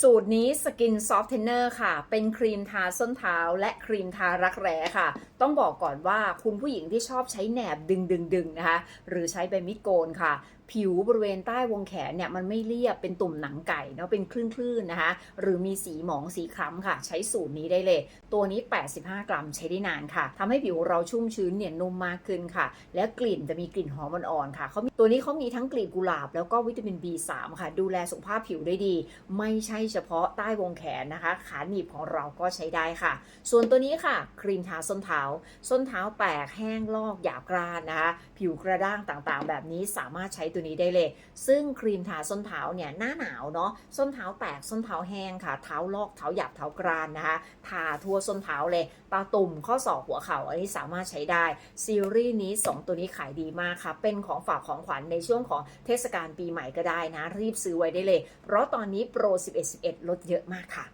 สูตรนี้สกินซอฟ t เทนเนอร์ค่ะ เป็นครีมทาส้นเท้า และครีมทารักแร้ค่ะ ต้องบอกก่อนว่าคุณผู้หญิงที่ชอบใช้แหนบดึงดึงดึงนะคะ หรือใช้ใบมิดโกนค่ะ ผิวบริเวณใต้วงแขนเนี่ยมันไม่เรียบเป็นตุ่มหนังไก่เนาะเป็นคลื่นๆนะคะ หรือมีสีหมองสีคล้ำค่ะ ใช้สูตรนี้ได้เลย ตัวนี้ 85 กรัมใช้ได้นานค่ะทำให้ผิวเราชุ่มชื้นเนี่ยนุ่มมากขึ้นค่ะ และกลิ่นจะมีกลิ่นหอมอ่อนๆค่ะเขาตัวนี้เขามีทั้งกลิ่นกุหลาบแล้วก็วิตามิน B3 ค่ะ ดูแลสุขภาพผิวได้ดี ไม่ใช่เฉพาะใต้วงแขนนะคะ ขาหนีบของเราก็ใช้ได้ค่ะ ส่วนตัวนี้ค่ะ ครีมทาส้นเท้า ส้นเท้าแตกแห้งลอกหยาบกร้านนะคะ ผิวกระด้างต่างๆ แบบนี้สามารถใช้ตัวตัวนี้ได้เลย ซึ่งครีมทาส้นเท้าเนี่ยหน้าหนาวเนาะส้นเท้าแตกส้นเท้าแห้งค่ะ เท้าลอกเท้าหยาบเท้ากรานนะคะทาทั่วส้นเท้าเลยตาตุ่มข้อศอกหัวเข่าอันนี้สามารถใช้ได้ซีรีส์นี้ 2 ตัวนี้ขายดีมากค่ะ เป็นของฝากของขวัญในช่วงของเทศกาลปีใหม่ก็ได้นะ รีบซื้อไว้ได้เลย เพราะตอนนี้โปร 11 11 ลดเยอะมากค่ะ